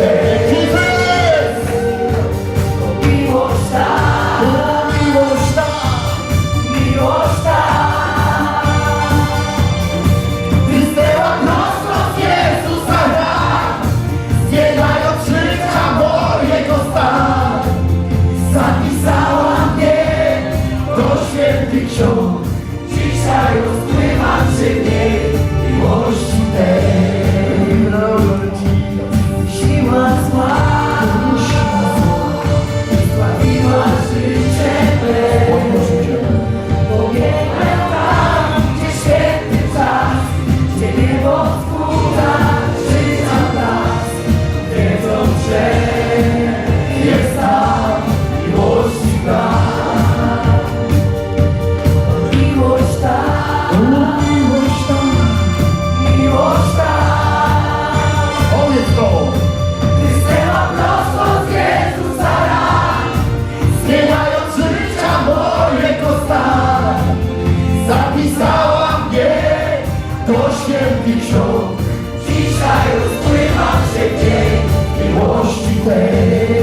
Amen. say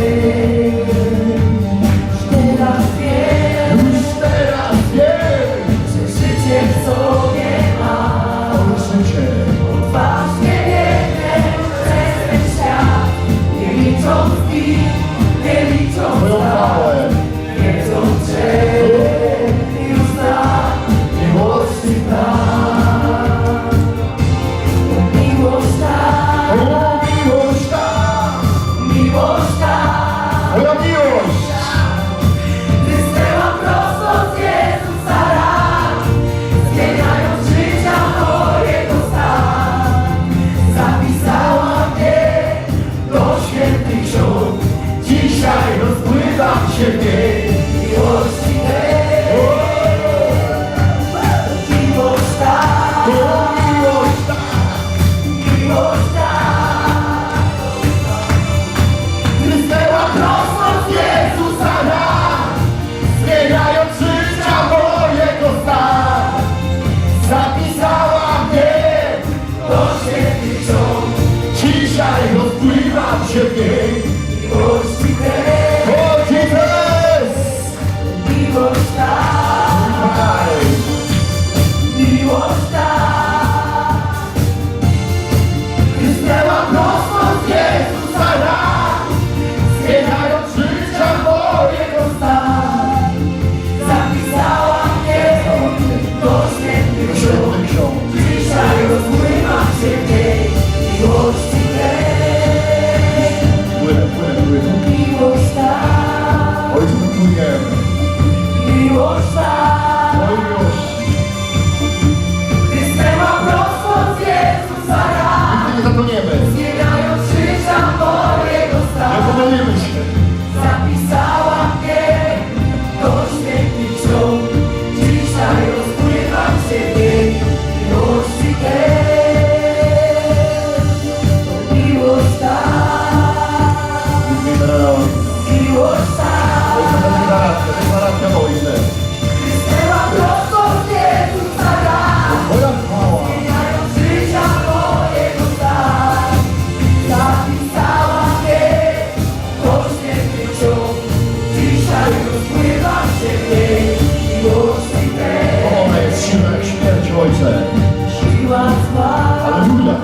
Wytrzymaj śmierć ojcze. Siła zła. Aleluja.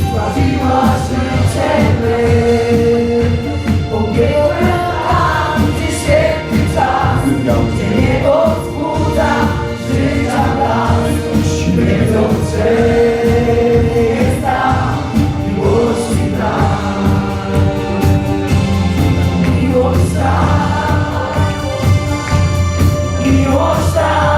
Zbawiła życie my. Pobiegłem tam, gdzie świetny czas. Gdzie niebo wzbudza życia blask. Wiedząc, że miłość ta, miłość ta.